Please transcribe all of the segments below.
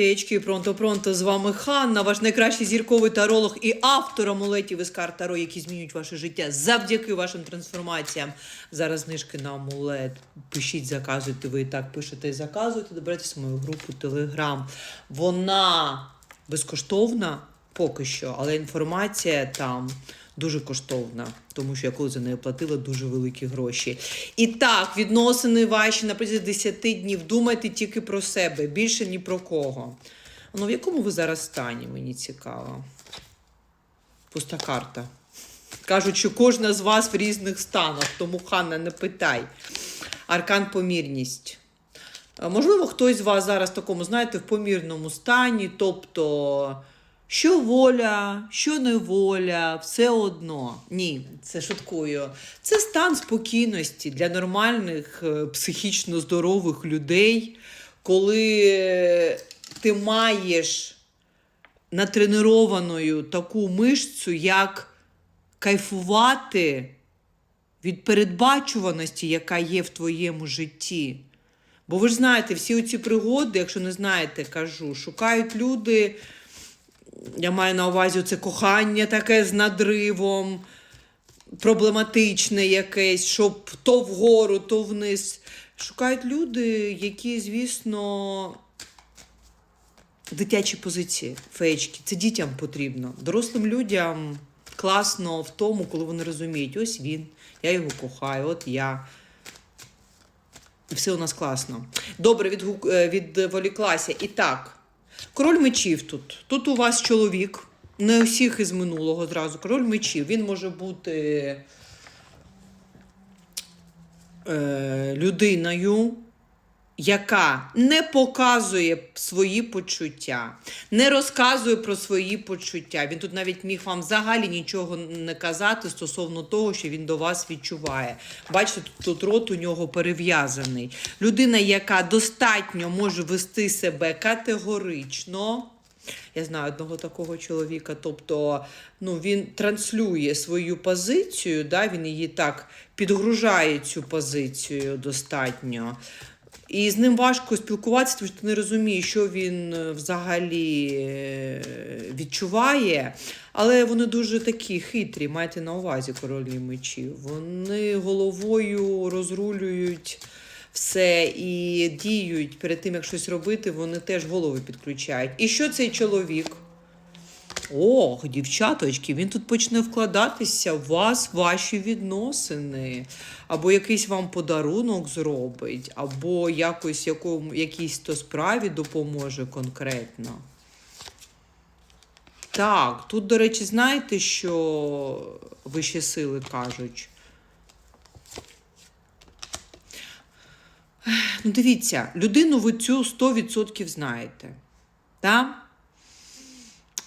Феєчки, пронто-пронто, з вами Ханна, ваш найкращий зірковий таролог і автор амулетів із карт Таро, які змінюють ваше життя завдяки вашим трансформаціям. Зараз знижки на амулет. Пишіть, заказуйте. Ви і так пишете і заказуєте. Добирайтеся в мою групу Телеграм. Вона безкоштовна поки що, але інформація там дуже коштовна, тому що я коли за неї платила дуже великі гроші. І так, відносини ваші на протязі 10 днів. Думайте тільки про себе, більше ні про кого. Ну, в якому ви зараз стані, мені цікаво. Пуста карта. Кажуть, що кожна з вас в різних станах, тому Ханна, не питай. Аркан помірність. Е, Можливо, хтось з вас зараз в такому, знаєте, в помірному стані, тобто, що воля, що неволя, все одно. Ні, це шуткую. Це стан спокійності для нормальних, е, психічно здорових людей, коли ти маєш натренованою таку мишцю, як кайфувати від передбачуваності, яка є в твоєму житті. Бо ви ж знаєте, всі оці пригоди, якщо не знаєте, кажу, шукають люди. Я маю на увазі це кохання таке з надривом, проблематичне якесь, щоб то вгору, то вниз. Шукають люди, які, звісно, дитячі позиції, феєчки. Це дітям потрібно. Дорослим людям класно в тому, коли вони розуміють, ось він, я його кохаю, от я. Все у нас класно. Добре, відгук, е, відволіклася. І так, король мечів тут. Тут у вас чоловік, не усіх із минулого зразу. Король мечів. Він може бути е, людиною, яка не показує свої почуття, не розказує про свої почуття. Він тут навіть міг вам взагалі нічого не казати стосовно того, що він до вас відчуває. Бачите, тут, рот у нього перев'язаний. Людина, яка достатньо може вести себе категорично. Я знаю одного такого чоловіка, тобто ну, він транслює свою позицію, да, він її так підгружає цю позицію достатньо. І з ним важко спілкуватися, тому що ти не розумієш, що він е, взагалі е, відчуває. Але вони дуже такі хитрі, майте на увазі королі мечів. Вони головою розрулюють все і діють перед тим, як щось робити, вони теж голови підключають. І що цей чоловік? Ох, дівчаточки, він тут почне вкладатися в вас, ваші відносини, або якийсь вам подарунок зробить, або якось якому, якійсь то справі допоможе конкретно. Так, тут, до речі, знаєте, що вищі сили кажуть? Ну, дивіться, людину ви цю 100% знаєте. Так?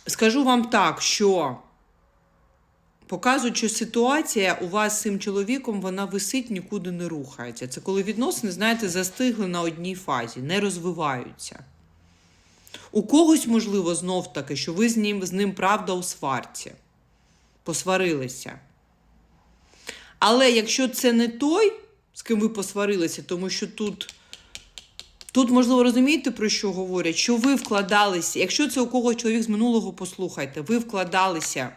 Скажу вам так, що показуючи ситуація, у вас з цим чоловіком вона висить, нікуди не рухається. Це коли відносини, знаєте, застигли на одній фазі, не розвиваються. У когось, можливо, знов таки, що ви з ним, з ним правда у сварці, посварилися. Але якщо це не той, з ким ви посварилися, тому що тут. Тут, можливо, розумієте, про що говорять? Що ви вкладалися, якщо це у когось чоловік з минулого, послухайте, ви вкладалися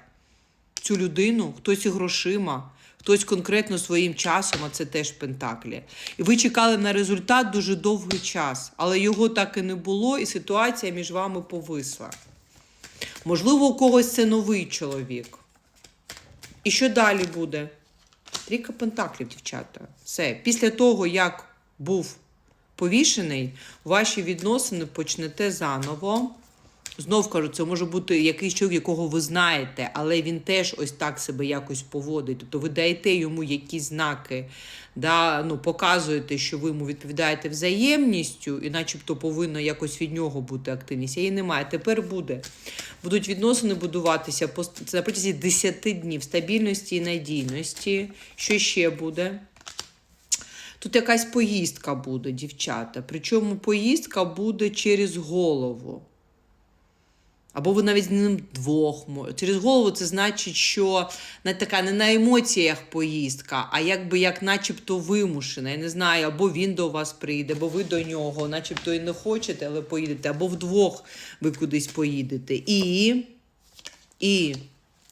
в цю людину, хтось і грошима, хтось конкретно своїм часом, а це теж пентаклі. І ви чекали на результат дуже довгий час, але його так і не було, і ситуація між вами повисла. Можливо, у когось це новий чоловік. І що далі буде? Трійка пентаклів, дівчата. Все. Після того, як був повішений, ваші відносини почнете заново. Знов кажу, це може бути якийсь чоловік, якого ви знаєте, але він теж ось так себе якось поводить. Тобто ви даєте йому якісь знаки, да, ну, показуєте, що ви йому відповідаєте взаємністю, і начебто повинна якось від нього бути активність. Її немає. Тепер буде. Будуть відносини будуватися на протязі 10 днів стабільності і надійності. Що ще буде? Тут якась поїздка буде, дівчата. Причому поїздка буде через голову. Або ви навіть з ним двох Через голову це значить, що не така не на емоціях поїздка, а якби як начебто вимушена. Я не знаю, або він до вас прийде, або ви до нього, начебто і не хочете, але поїдете, або вдвох ви кудись поїдете. І. І.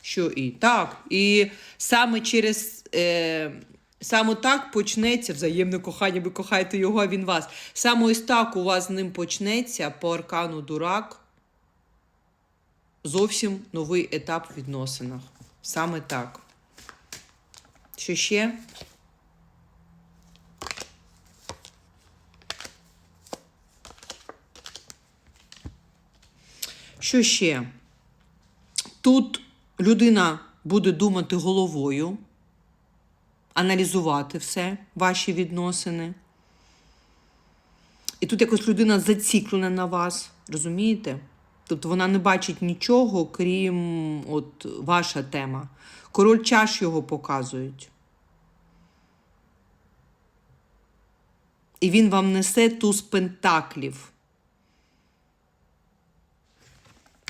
Що і? Так. І саме через. Е, Саме так почнеться взаємне кохання, ви кохаєте його, а він вас. Саме ось так у вас з ним почнеться по аркану дурак зовсім новий етап в відносинах. Саме так. Що ще? Що ще? Тут людина буде думати головою, аналізувати все, ваші відносини. І тут якось людина зациклена на вас, розумієте? Тобто вона не бачить нічого, крім от ваша тема. Король чаш його показують. І він вам несе туз пентаклів.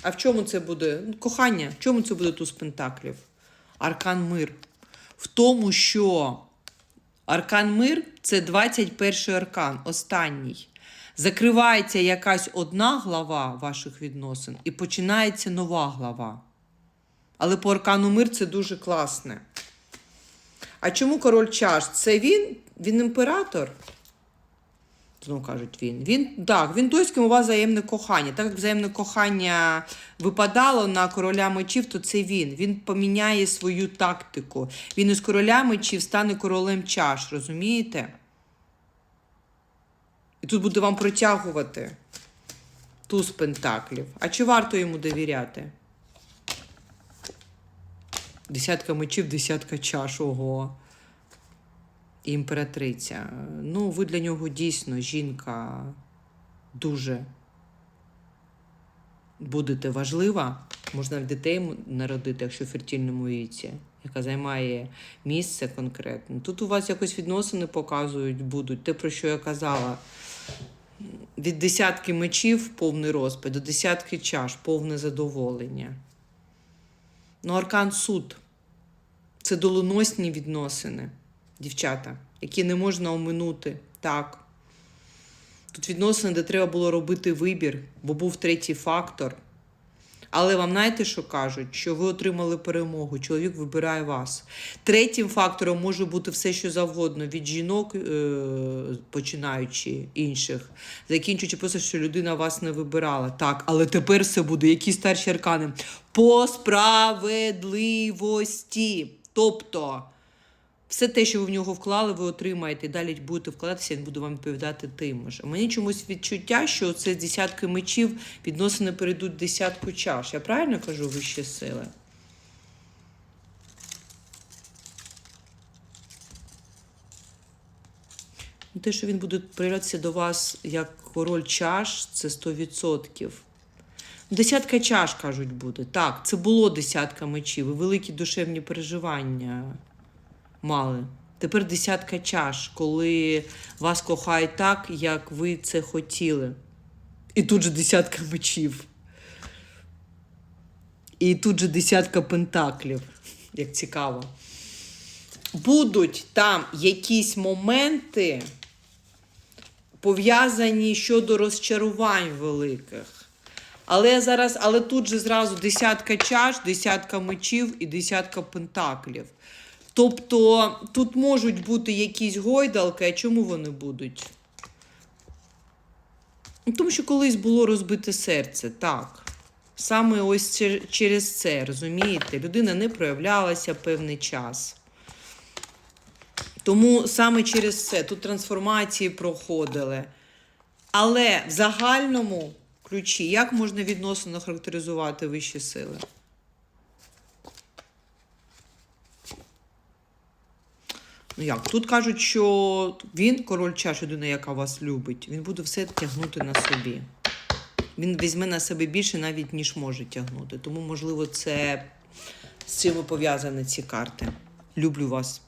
А в чому це буде? Кохання, в чому це буде туз пентаклів? Аркан мир. В тому, що аркан мир це 21 аркан, останній. Закривається якась одна глава ваших відносин і починається нова глава. Але по аркану мир це дуже класне. А чому король чаш? Це він? Він імператор? Знову кажуть він. Він так, він той, у вас взаємне кохання. Так як взаємне кохання випадало на короля мечів, то це він. Він поміняє свою тактику. Він із короля мечів стане королем чаш, розумієте? І тут буде вам протягувати туз пентаклів. А чи варто йому довіряти? Десятка мечів, десятка чаш. Ого. Імператриця. Ну, ви для нього дійсно жінка дуже будете важлива. Можна в дітей народити, якщо в фертильному віці, яка займає місце конкретно. Тут у вас якось відносини показують будуть. Те, про що я казала. Від десятки мечів повний розпад, до десятки чаш повне задоволення. Ну, аркан суд це доленосні відносини, дівчата, які не можна оминути. Так. Тут відносини, де треба було робити вибір, бо був третій фактор. Але вам знаєте, що кажуть? Що ви отримали перемогу, чоловік вибирає вас. Третім фактором може бути все, що завгодно, від жінок, е- починаючи інших, закінчуючи просто, що людина вас не вибирала. Так, але тепер все буде. Які старші аркани? По справедливості. Тобто. Все те, що ви в нього вклали, ви отримаєте і далі будете вкладатися, він буде вам відповідати тим же. Мені чомусь відчуття, що це десятки мечів відносини перейдуть десятку чаш. Я правильно кажу вищі сили? Ну, Те, що він буде проявлятися до вас як король чаш, це 100%. Десятка чаш, кажуть, буде. Так, це було десятка мечів, великі душевні переживання мали. Тепер десятка чаш, коли вас кохають так, як ви це хотіли. І тут же десятка мечів. І тут же десятка пентаклів. Як цікаво. Будуть там якісь моменти, пов'язані щодо розчарувань великих. Але зараз, але тут же зразу десятка чаш, десятка мечів і десятка пентаклів. Тобто тут можуть бути якісь гойдалки, а чому вони будуть? Ну, Тому що колись було розбите серце, так. Саме ось через це, розумієте, людина не проявлялася певний час. Тому саме через це тут трансформації проходили. Але в загальному ключі, як можна відносно характеризувати вищі сили? Ну як? Тут кажуть, що він, король чаш, людина, яка вас любить, він буде все тягнути на собі. Він візьме на себе більше, навіть ніж може тягнути. Тому, можливо, це з цим пов'язані ці карти. Люблю вас.